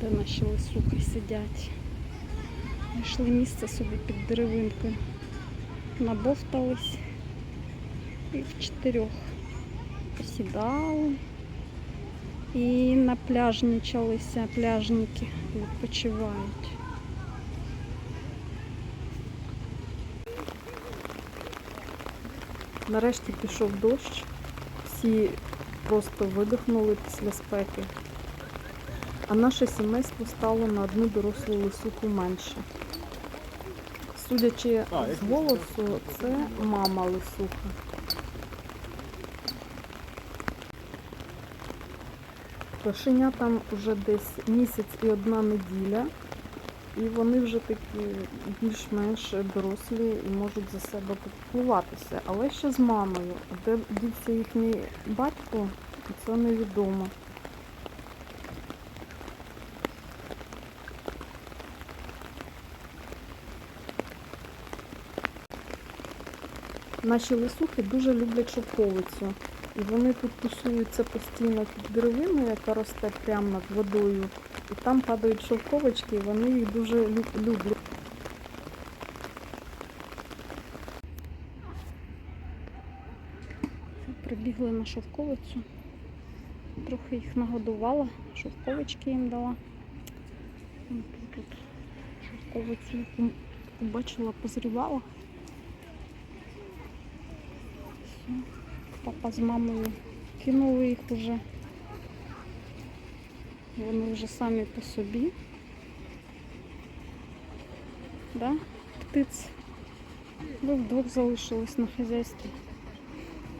де наші лисухи сидять. Знайшли місце собі під деревинкою. Набовтались і в чотирьох посідали. І напляжничалися, пляжники відпочивають. Нарешті пішов дощ. Всі просто видихнули після спеки. А наше сімейство стало на одну дорослу лисуху менше. Судячи з голосу, це мама лисуха. Кошеня там вже десь місяць і одна неділя, і вони вже такі більш-менш дорослі і можуть за себе попіклуватися. Але ще з мамою. Де дівся їхній батько, це невідомо. Наші лисухи дуже люблять шовковицю. І вони тут тусуються постійно під деревиною, яка росте прямо над водою. І там падають шовковички, і вони їх дуже люблять. Прибігли на шовковицю. Трохи їх нагодувала, шовковички їм дала. Тут шовковицю побачила, позрівала. Папа з мамою кинули їх уже. Вони вже самі по собі. Да? Птиць. Ви вдвох залишились на хазяйстві.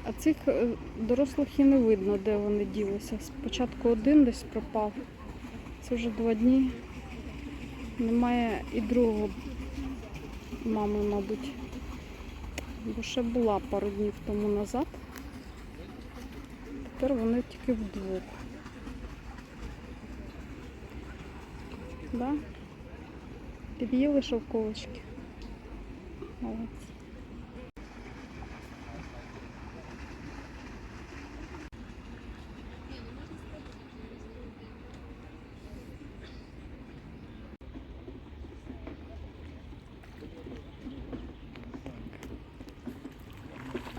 А цих е, дорослих і не видно, де вони ділися. Спочатку один десь пропав. Це вже два дні. Немає і другого мами, мабуть. Бо ще була пару днів тому назад. Тепер вони тільки вдвох. Да? Під'їли шовковочки. Молодці.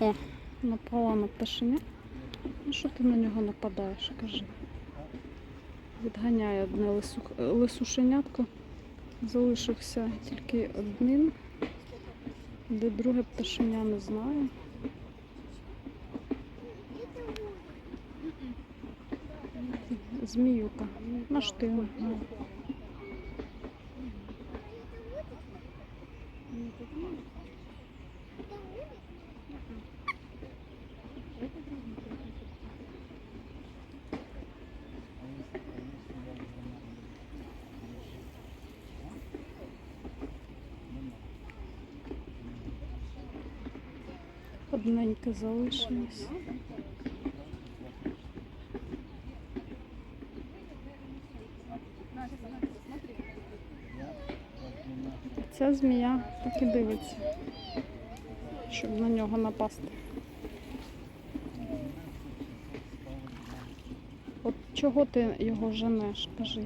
О, напала на пташеня. Ну що ти на нього нападаєш, кажи. Відганяє одне лису... лисушенятко. Залишився тільки один. Де друге пташеня не знаю. Зміюка. На штину. Одненьке залишилось. Ця змія так і дивиться, щоб на нього напасти. От чого ти його женеш, кажи.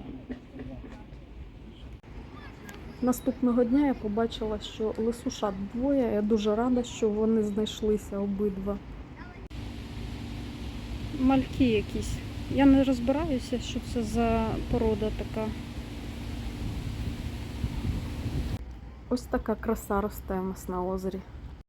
Наступного дня я побачила, що лисушат двоє. Я дуже рада, що вони знайшлися обидва. Мальки якісь. Я не розбираюся, що це за порода така. Ось така краса росте у нас на озері.